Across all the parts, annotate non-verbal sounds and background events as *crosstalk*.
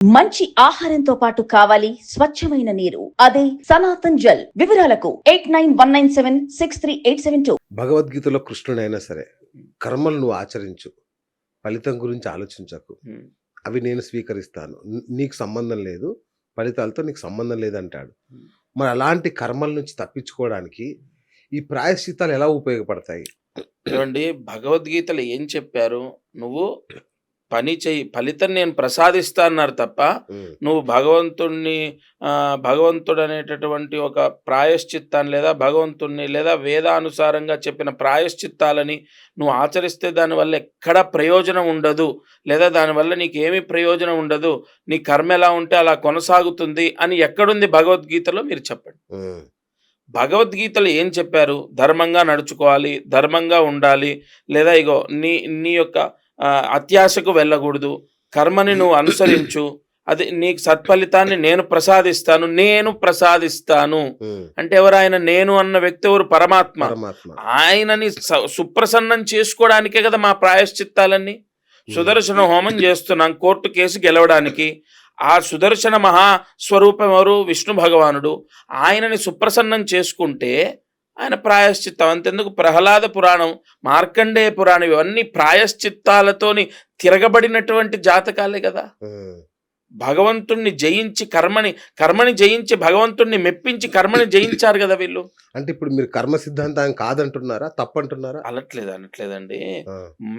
మంచి ఆహారంతో పాటు కావాలి స్వచ్ఛమైన నీరు. అదే సనాతన్ జల్. వివరాలకు eight nine one nine seven six three eight seven two. భగవద్గీతలో కృష్ణుడైనా సరే కర్మలు నువ్వు ఆచరించు. ఫలితం గురించి ఆలోచించకు. అవి నేను స్వీకరిస్తాను. నీకు సంబంధం లేదు. ఫలితాలతో నీకు సంబంధం లేదంటాడు. మరి అలాంటి కర్మల నుంచి తప్పించుకోవడానికి ఈ ప్రాయశ్చిత్తాలు ఎలా ఉపయోగపడతాయి? చూడండి భగవద్గీతలో ఏం చెప్పారు? నువ్వు పని చెయ్యి ఫలితం నేను ప్రసాదిస్తా అన్నారు తప్ప నువ్వు భగవంతుణ్ణి భగవంతుడు అనేటటువంటి ఒక ప్రాయశ్చిత్తాన్ని లేదా భగవంతుణ్ణి లేదా వేదానుసారంగా చెప్పిన ప్రాయశ్చిత్తాలని నువ్వు ఆచరిస్తే దానివల్ల ఎక్కడ ప్రయోజనం ఉండదు లేదా దానివల్ల నీకు ఏమీ ప్రయోజనం ఉండదు నీ కర్మ ఎలా ఉంటే అలా కొనసాగుతుంది అని ఎక్కడుంది భగవద్గీతలో మీరు చెప్పండి. భగవద్గీతలో ఏం చెప్పారు? ధర్మంగా నడుచుకోవాలి ధర్మంగా ఉండాలి లేదా ఇగో నీ నీ యొక్క అత్యాశకు వెళ్ళకూడదు. కర్మని నువ్వు అనుసరించు. అది నీకు సత్ఫలితాన్ని నేను ప్రసాదిస్తాను నేను ప్రసాదిస్తాను. అంటే ఎవరు ఆయన? నేను అన్న వ్యక్తి ఎవరు? పరమాత్మ. ఆయనని సుప్రసన్నం చేసుకోవడానికే కదా మా ప్రాయశ్చిత్తాలన్నీ. సుదర్శన హోమం చేస్తున్నాం కోర్టు కేసు గెలవడానికి. ఆ సుదర్శన మహాస్వరూపం ఎవరు? విష్ణు భగవానుడు. ఆయనని సుప్రసన్నం చేసుకుంటే ఆయన ప్రాయశ్చిత్తం. అంతెందుకు? ప్రహ్లాద పురాణం మార్కండేయ పురాణం ఇవన్నీ ప్రాయశ్చిత్తాలతోని తిరగబడినటువంటి జాతకాలే కదా. భగవంతుణ్ణి జయించి కర్మని కర్మని జయించి భగవంతుణ్ణి మెప్పించి కర్మని జయించారు కదా వీళ్ళు. అంటే ఇప్పుడు మీరు కర్మ సిద్ధాంతం కాదంటున్నారా? తప్పంటున్నారా? అనట్లేదు అనట్లేదండి.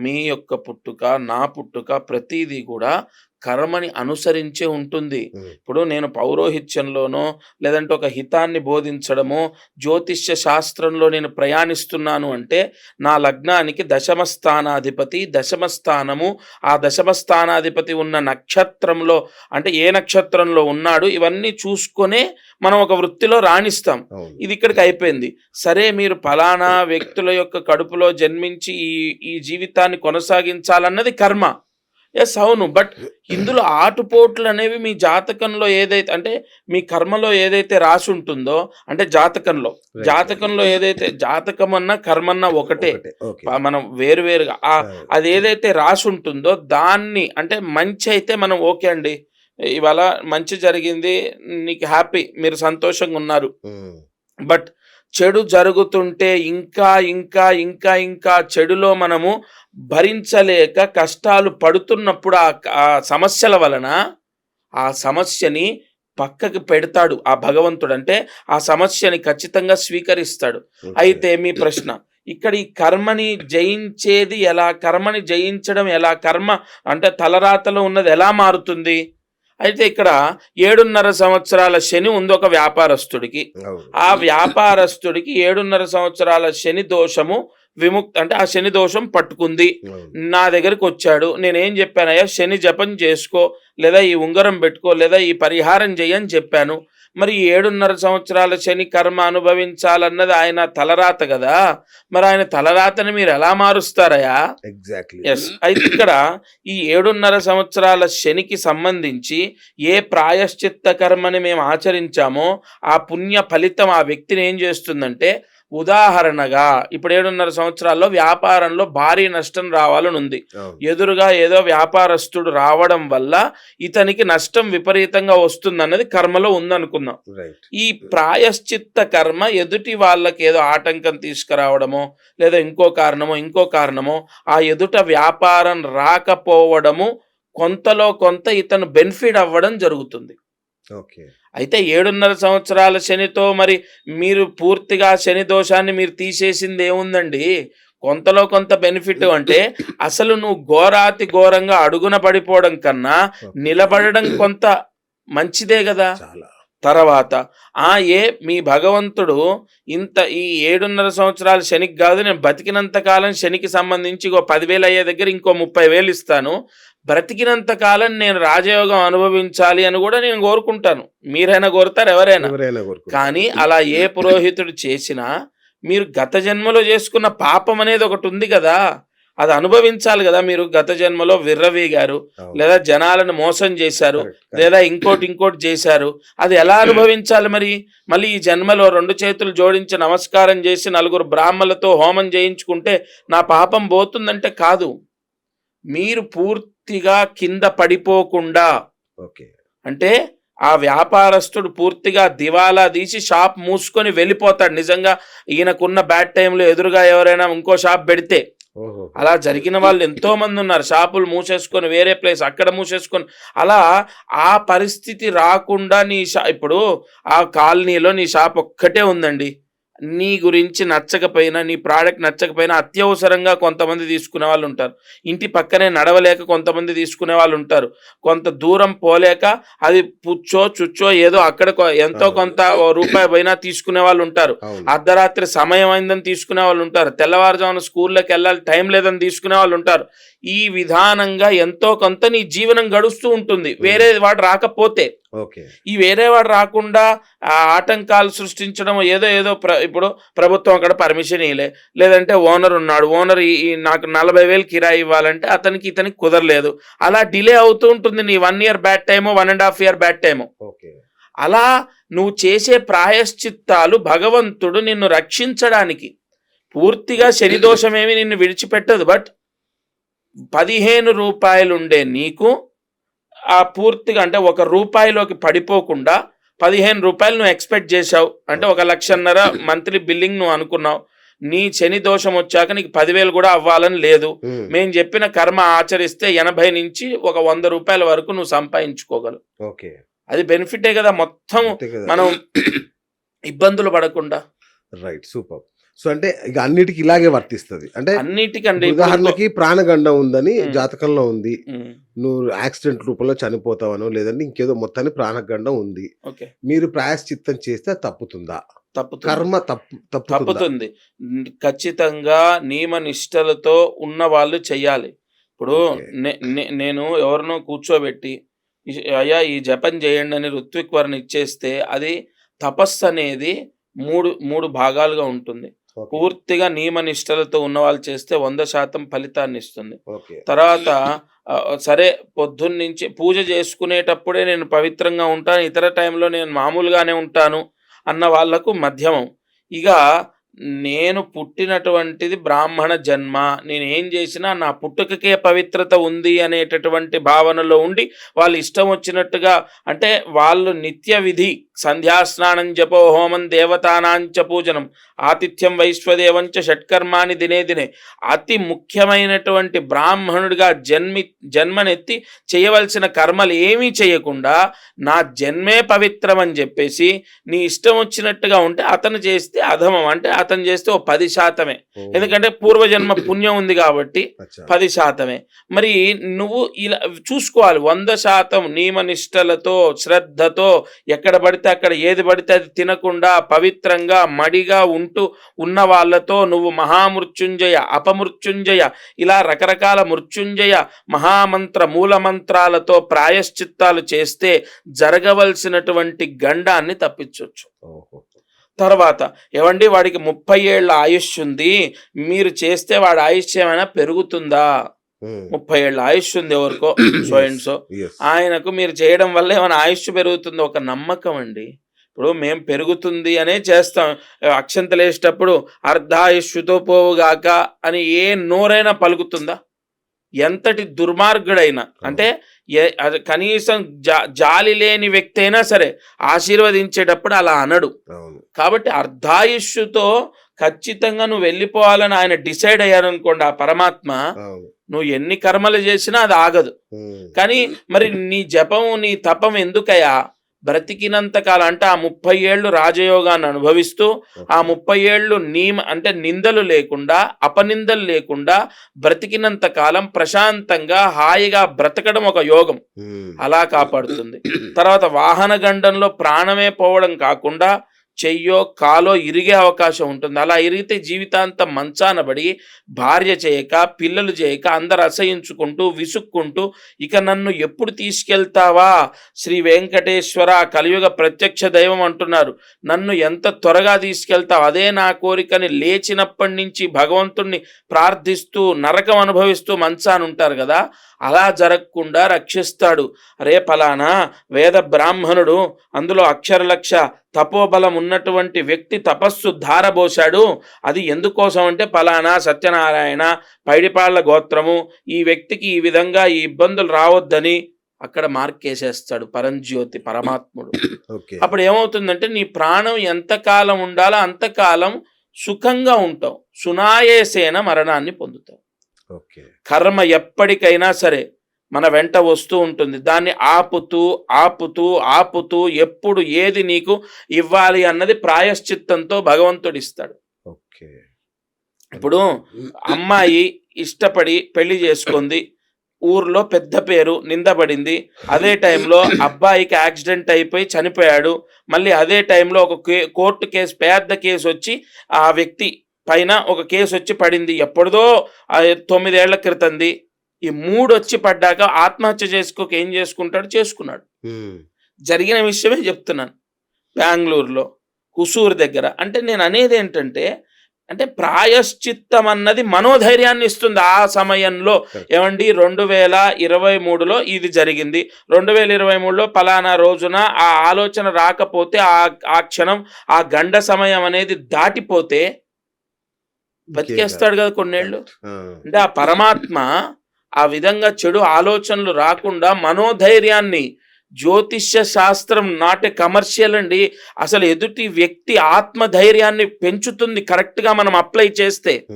మీ యొక్క పుట్టుక నా పుట్టుక ప్రతిదీ కూడా కర్మని అనుసరించే ఉంటుంది. ఇప్పుడు నేను పౌరోహిత్యంలోనో లేదంటే ఒక హితాన్ని బోధించడమో జ్యోతిష్య శాస్త్రంలో నేను ప్రయాణిస్తున్నాను అంటే నా లగ్నానికి దశమ స్థానాధిపతి దశమ స్థానము ఆ దశమ స్థానాధిపతి ఉన్న నక్షత్రంలో అంటే ఏ నక్షత్రంలో ఉన్నాడు ఇవన్నీ చూసుకొనే మనం ఒక వృత్తిలో రాణిస్తాం. ఇది ఇక్కడికి అయిపోయింది. సరే మీరు ఫలానా వ్యక్తుల యొక్క కడుపులో జన్మించి ఈ ఈ జీవితాన్ని కొనసాగించాలన్నది కర్మ. ఎస్ అవును. బట్ ఇందులో ఆటుపోట్లు అనేవి మీ జాతకంలో ఏదైతే అంటే మీ కర్మలో ఏదైతే రాసి ఉంటుందో అంటే జాతకంలో. జాతకంలో ఏదైతే జాతకం అన్నా కర్మన్నా ఒకటే. మనం వేరువేరుగా ఆ ఆ, అది ఏదైతే రాసి ఉంటుందో దాన్ని అంటే మంచి అయితే మనం ఓకే అండి. ఇవాళ మంచి జరిగింది నీకు హ్యాపీ మీరు సంతోషంగా ఉన్నారు. బట్ చెడు జరుగుతుంటే ఇంకా ఇంకా ఇంకా ఇంకా చెడులో మనము భరించలేక కష్టాలు పడుతున్నప్పుడు ఆ సమస్యల వలన ఆ సమస్యని పక్కకి పెడతాడు ఆ భగవంతుడు అంటే ఆ సమస్యని ఖచ్చితంగా స్వీకరిస్తాడు. అయితే మీ ప్రశ్న ఇక్కడ ఈ కర్మని జయించేది ఎలా కర్మని జయించడం ఎలా కర్మ అంటే తలరాతలో ఉన్నది ఎలా మారుతుంది అయితే ఇక్కడ ఏడున్నర సంవత్సరాల శని ఉంది ఒక వ్యాపారస్తుడికి. ఆ వ్యాపారస్తుడికి ఏడున్నర సంవత్సరాల శని దోషము విముక్తి అంటే ఆ శని దోషం పట్టుకుంది. నా దగ్గరికి వచ్చాడు. నేనేం చెప్పానయ్యా శని జపం చేసుకో లేదా ఈ ఉంగరం పెట్టుకో లేదా ఈ పరిహారం చేయని చెప్పాను. మరి ఈ ఏడున్నర సంవత్సరాల శని కర్మ అనుభవించాలన్నది ఆయన తలరాత కదా. మరి ఆయన తలరాతని మీరు ఎలా మారుస్తారయ్యా? ఎగ్జాక్ట్లీ ఎస్ అయితే ఇక్కడ ఈ ఏడున్నర సంవత్సరాల శనికి సంబంధించి ఏ ప్రాయశ్చిత్త కర్మని మేము ఆచరించామో ఆ పుణ్య ఫలితం ఆ వ్యక్తిని ఏం చేస్తుందంటే ఉదాహరణగా ఇప్పుడు ఏడున్నర సంవత్సరాల్లో వ్యాపారంలో భారీ నష్టం రావాలని ఉంది. ఎదురుగా ఏదో వ్యాపారస్తుడు రావడం వల్ల ఇతనికి నష్టం విపరీతంగా వస్తుందన్నది కర్మలో ఉందనుకుందాం. ఈ ప్రాయశ్చిత్త కర్మ ఎదుటి వాళ్ళకి ఏదో ఆటంకం తీసుకురావడమో లేదా ఇంకో కారణమో ఇంకో కారణమో ఆ ఎదుట వ్యాపారం రాకపోవడము కొంతలో కొంత ఇతను బెనిఫిట్ అవ్వడం జరుగుతుంది. ఓకే. అయితే ఏడున్నర సంవత్సరాల శనితో మరి మీరు పూర్తిగా శని దోషాన్ని మీరు తీసేసింది ఏముందండి? కొంతలో కొంత బెనిఫిట్ అంటే అసలు నువ్వు ఘోరాతి ఘోరంగా అడుగున పడిపోవడం కన్నా నిలబడడం కొంత మంచిదే కదా. తర్వాత ఆ ఏ మీ భగవంతుడు ఇంత ఈ ఏడున్నర సంవత్సరాలు శనికి కాదు నేను బతికినంత కాలం శనికి సంబంధించి ఇంకో పదివేలు అయ్యే దగ్గర ఇంకో ముప్పై వేలు ఇస్తాను. బ్రతికినంత కాలం నేను రాజయోగం అనుభవించాలి అని కూడా నేను కోరుకుంటాను. మీరైనా కోరుతారు? ఎవరైనా. కానీ అలా ఏ పురోహితుడు చేసినా మీరు గత జన్మలో చేసుకున్న పాపం అనేది ఒకటి ఉంది కదా. అది అనుభవించాలి కదా మీరు. గత జన్మలో విర్రవీగారు. లేదా జనాలను మోసం చేశారు. లేదా ఇంకోటి ఇంకోటి చేశారు. అది ఎలా అనుభవించాలి మరి? మళ్ళీ ఈ జన్మలో రెండు చేతులు జోడించి నమస్కారం చేసి నలుగురు బ్రాహ్మలతో హోమం చేయించుకుంటే నా పాపం పోతుందంటే కాదు. మీరు పూర్తిగా కింద పడిపోకుండా. ఓకే. అంటే ఆ వ్యాపారస్తుడు పూర్తిగా దివాలా తీసి షాప్ మూసుకొని వెళ్ళిపోతాడు. నిజంగా ఈయనకున్న బ్యాడ్ టైంలో ఎదురుగా ఎవరైనా ఇంకో షాప్ పెడితే. అలా జరిగిన వాళ్ళు ఎంతో మంది ఉన్నారు. షాపులు మూసేసుకొని వేరే ప్లేస్ అక్కడ మూసేసుకొని. అలా ఆ పరిస్థితి రాకుండా నీ షా ఇప్పుడు ఆ కాలనీలో నీ షాప్ ఒక్కటే ఉందండి. నీ గురించి నచ్చకపోయినా నీ ప్రోడక్ట్ నచ్చకపోయినా అత్యవసరంగా కొంతమంది తీసుకునే వాళ్ళు ఉంటారు. ఇంటి పక్కనే నడవలేక కొంతమంది తీసుకునే వాళ్ళు ఉంటారు. కొంత దూరం పోలేక అది పుచ్చో చుచ్చో ఏదో అక్కడ ఎంతో కొంత రూపాయి పోయినా తీసుకునే వాళ్ళు ఉంటారు. అర్ధరాత్రి సమయం అయిందని తీసుకునే వాళ్ళు ఉంటారు. తెల్లవారుజామున స్కూల్లోకి వెళ్ళాలి టైం లేదని తీసుకునే వాళ్ళు ఉంటారు. ఈ విధానంగా ఎంతో కొంత నీ జీవనం గడుస్తూ ఉంటుంది. వేరే వాడు రాకపోతే. ఓకే. ఈ వేరే వాడు రాకుండా ఆటంకాలు సృష్టించడం ఏదో ఏదో ఇప్పుడు ప్రభుత్వం అక్కడ పర్మిషన్ ఇవ్వలే లేదంటే ఓనర్ ఉన్నాడు. ఓనర్ ఈ నాకు నలభై వేలు కిరాయి ఇవ్వాలంటే అతనికి ఇతనికి కుదరలేదు. అలా డిలే అవుతూ ఉంటుంది నీ one year bad టైమో one and half year bad టైమో. Okay. అలా నువ్వు చేసే ప్రాయశ్చిత్తాలు భగవంతుడు నిన్ను రక్షించడానికి పూర్తిగా *coughs* శనిదోషమేమి నిన్ను విడిచిపెట్టదు. బట్ పదిహేను రూపాయలు ఉండే నీకు ఆ పూర్తిగా అంటే ఒక రూపాయిలోకి పడిపోకుండా పదిహేను రూపాయలు నువ్వు ఎక్స్పెక్ట్ చేసావు అంటే ఒక లక్షన్నర మంత్లీ బిల్లింగ్ నువ్వు అనుకున్నావు. నీ శని దోషం వచ్చాక నీకు పదివేలు కూడా అవ్వాలని లేదు. మేము. చెప్పిన కర్మ ఆచరిస్తే ఎనభై నుంచి ఒక వంద రూపాయల వరకు నువ్వు సంపాదించుకోగలవు. ఓకే. అది బెనిఫిటే కదా మొత్తం మనం ఇబ్బందులు పడకుండా. Right super. సో అంటే ఇక అన్నిటికి ఇలాగే వర్తిస్తుంది. అంటే అన్నిటికంటే ఉదాహరణకి ప్రాణగండం ఉందని. జాతకంలో ఉంది. నువ్వు యాక్సిడెంట్ రూపంలో చనిపోతావనో లేదంటే ఇంకేదో మొత్తాన్ని ప్రాణగండం ఉంది. ఓకే. మీరు ప్రాయశ్చిత్తం చేస్తే తప్పుతుందా? కర్మ తప్పు తప్పుతుందా? ఖచ్చితంగా నియమ నిష్టలతో ఉన్న వాళ్ళు చెయ్యాలి ఇప్పుడు నేను ఎవరినో కూర్చోబెట్టి "ఈ- అయ్యా ఈ జపం చేయండి అని ఋత్విక్ వర్ణ ఇచ్చేస్తే అది తపస్సు అనేది మూడు మూడు భాగాలుగా ఉంటుంది. పూర్తిగా నియమ నిష్టలతో ఉన్న వాళ్ళు చేస్తే వంద శాతం ఫలితాన్ని ఇస్తుంది. తర్వాత సరే పొద్దున్న నుంచి పూజ చేసుకునేటప్పుడే నేను పవిత్రంగా ఉంటాను ఇతర టైంలో నేను మామూలుగానే ఉంటాను అన్న వాళ్ళకు మధ్యమం. ఇక నేను పుట్టినటువంటిది బ్రాహ్మణ జన్మ నేను ఏం చేసినా నా పుట్టుకకే పవిత్రత ఉంది అనేటటువంటి భావనలో ఉండి వాళ్ళు ఇష్టం వచ్చినట్టుగా అంటే వాళ్ళు నిత్య విధి సంధ్యాస్నానం జపో హోమం దేవతానాంచ పూజనం. ఆతిథ్యం వైశ్వదేవంచ షట్కర్మాని దినే దినే. అతి ముఖ్యమైనటువంటి బ్రాహ్మణుడిగా జన్మి జన్మనెత్తి చేయవలసిన కర్మలు ఏమీ చేయకుండా నా జన్మే పవిత్రం అని చెప్పేసి నీ ఇష్టం వచ్చినట్టుగా ఉంటే అతను చేస్తే అధమం. అంటే అతను చేస్తే ఓ పది శాతమే. ఎందుకంటే పూర్వజన్మ పుణ్యం ఉంది కాబట్టి. పది శాతమే. మరి నువ్వు ఇలా చూసుకోవాలి. వంద శాతం నియమనిష్టలతో శ్రద్ధతో ఎక్కడ పడితే అక్కడ ఏది పడితే అది తినకుండా పవిత్రంగా మడిగా ఉంటూ ఉన్న వాళ్ళతో నువ్వు మహామృత్యుంజయ అపమృత్యుంజయ ఇలా రకరకాల మృత్యుంజయ మహామంత్ర మూల మంత్రాలతో ప్రాయశ్చిత్తాలు చేస్తే జరగవలసినటువంటి గండాన్ని తప్పించవచ్చు. తర్వాత ఏవండి వాడికి ముప్పై ఏళ్ళ ఆయుష్ ఉంది మీరు చేస్తే వాడి ఆయుష్ ఏమైనా పెరుగుతుందా. ముప్పై ఏళ్ళ ఆయుష్ ఉంది ఎవరికో సో అండ్ సో. ఆయనకు మీరు చేయడం వల్ల ఏమైనా ఆయుష్ పెరుగుతుందో ఒక నమ్మకం అండి. ఇప్పుడు మేం పెరుగుతుంది అనే చేస్తాం. అక్షంతలు వేసేటప్పుడు అర్ధాయుష్యుతో పోవుగాక అని ఏ నోరైనా పలుకుతుందా? ఎంతటి దుర్మార్గుడైనా. అంటే కనీసం జా జాలి లేని వ్యక్తి అయినా సరే ఆశీర్వదించేటప్పుడు అలా అనడు. కాబట్టి అర్ధాయుష్యుతో ఖచ్చితంగా నువ్వు వెళ్ళిపోవాలని ఆయన డిసైడ్ అయ్యారనుకోండి ఆ పరమాత్మ నువ్వు ఎన్ని కర్మలు చేసినా అది ఆగదు. కానీ మరి నీ జపం నీ తపం ఎందుకయ్యా? బ్రతికినంత కాలం అంటే ఆ ముప్పై ఏళ్ళు రాజయోగాన్ని అనుభవిస్తూ ఆ ముప్పై ఏళ్ళు నీమ అంటే నిందలు లేకుండా అపనిందలు లేకుండా బ్రతికినంత కాలం ప్రశాంతంగా హాయిగా బ్రతకడం ఒక యోగం. అలా కాపాడుతుంది. తర్వాత వాహన గండంలో ప్రాణమే పోవడం కాకుండా చెయ్యో కాలో ఇరిగే అవకాశం ఉంటుంది. అలా ఇరిగితే జీవితాంతం మంచానబడి భార్య చేయక పిల్లలు చేయక అందరు అసహించుకుంటూ విసుక్కుంటూ ఇక నన్ను ఎప్పుడు తీసుకెళ్తావా? శ్రీ వెంకటేశ్వర కలియుగ ప్రత్యక్ష దైవం అంటున్నారు. నన్ను ఎంత త్వరగా తీసుకెళ్తావు? అదే నా కోరికని లేచినప్పటి నుంచి భగవంతుణ్ణి ప్రార్థిస్తూ నరకం అనుభవిస్తూ మంచాన ఉంటారు కదా? అలా జరగకుండా రక్షిస్తాడు. రే పలానా వేద బ్రాహ్మణుడు అందులో అక్షరలక్ష తపోబలం ఉన్నటువంటి వ్యక్తి తపస్సు ధారబోశాడు. అది ఎందుకోసం అంటే పలానా సత్యనారాయణ పైడిపాళ్ళ గోత్రము. ఈ వ్యక్తికి ఈ విధంగా ఈ ఇబ్బందులు రావద్దని అక్కడ మార్క్ వేసేస్తాడు పరంజ్యోతి పరమాత్ముడు. అప్పుడు ఏమవుతుందంటే నీ ప్రాణం ఎంతకాలం ఉండాలో అంతకాలం సుఖంగా ఉంటావు. సునాయేసేన మరణాన్ని పొందుతావు. కర్మ ఎప్పటికైనా సరే మన వెంట వస్తూ ఉంటుంది. దాన్ని ఆపుతూ ఆపుతూ ఆపుతూ ఎప్పుడు ఏది నీకు ఇవ్వాలి అన్నది ప్రాయశ్చిత్తంతో భగవంతుడు ఇస్తాడు. ఓకే. ఇప్పుడు అమ్మాయి ఇష్టపడి పెళ్ళి చేసుకుంది. ఊర్లో పెద్ద పేరు నిందపడింది అదే టైంలో అబ్బాయికి యాక్సిడెంట్ అయిపోయి చనిపోయాడు. మళ్ళీ అదే టైంలో ఒక కోర్టు కేసు పెద్ద కేసు వచ్చి ఆ వ్యక్తి పైన ఒక కేసు వచ్చి పడింది. ఎప్పుడుదో తొమ్మిదేళ్ళ క్రితంది. ఈ మూడు వచ్చి పడ్డాక ఆత్మహత్య చేసుకోక ఏం చేసుకుంటాడు? చేసుకున్నాడు. జరిగిన విషయమే చెప్తున్నాను. బెంగళూరులో హుసూరు దగ్గర. అంటే నేను అనేది ఏంటంటే అంటే ప్రాయశ్చిత్తం అన్నది మనోధైర్యాన్ని ఇస్తుంది ఆ సమయంలో. ఏమండి? రెండు వేల ఇరవై మూడులో ఇది జరిగింది. రెండు వేల ఇరవై మూడులో పలానా రోజున ఆ ఆలోచన రాకపోతే ఆ ఆ క్షణం ఆ గండ సమయం అనేది దాటిపోతే బతికేస్తాడు కదా కొన్నేళ్ళు. అంటే ఆ పరమాత్మ ఆ విధంగా చెడు ఆలోచనలు రాకుండా మనోధైర్యాన్ని జ్యోతిష్య శాస్త్రం నాట్ కమర్షియల్ అండి. అసలు ఎదుటి వ్యక్తి ఆత్మధైర్యాన్ని పెంచుతుంది కరెక్ట్గా మనం అప్లై చేస్తే.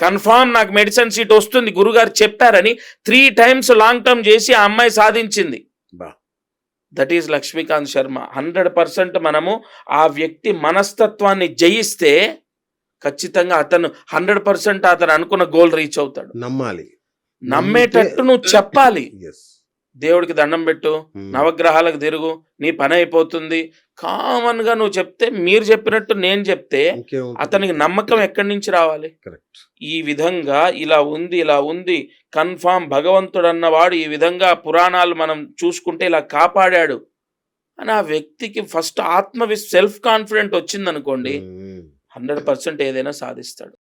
కన్ఫామ్ నాకు మెడిసిన్ సీట్ వస్తుంది గురుగారు చెప్పారని త్రీ టైమ్స్ లాంగ్ టర్మ్ చేసి ఆ అమ్మాయి సాధించింది. బా. That is Laxmikant Sharma. Hundred percent మనము ఆ వ్యక్తి మనస్తత్వాన్ని జయిస్తే ఖచ్చితంగా అతను హండ్రెడ్ పర్సెంట్ అతను అనుకున్న గోల్ రీచ్ అవుతాడు. నమ్మాలి. నమ్మేటట్టు నువ్వు చెప్పాలి. దేవుడికి దండం పెట్టు. నవగ్రహాలకు తిరుగు. నీ పని అయిపోతుంది. కామన్గా నువ్వు చెప్తే మీరు చెప్పినట్టు నేను చెప్తే అతనికి నమ్మకం ఎక్కడి నుంచి రావాలి? ఈ విధంగా ఇలా ఉంది ఇలా ఉంది. కన్ఫామ్ భగవంతుడు అన్నవాడు ఈ విధంగా పురాణాలు మనం చూసుకుంటే ఇలా కాపాడాడు. అని ఆ వ్యక్తికి ఫస్ట్ ఆత్మ సెల్ఫ్ కాన్ఫిడెంట్ వచ్చిందనుకోండి హండ్రెడ్ పర్సెంట్ ఏదైనా సాధిస్తాడు.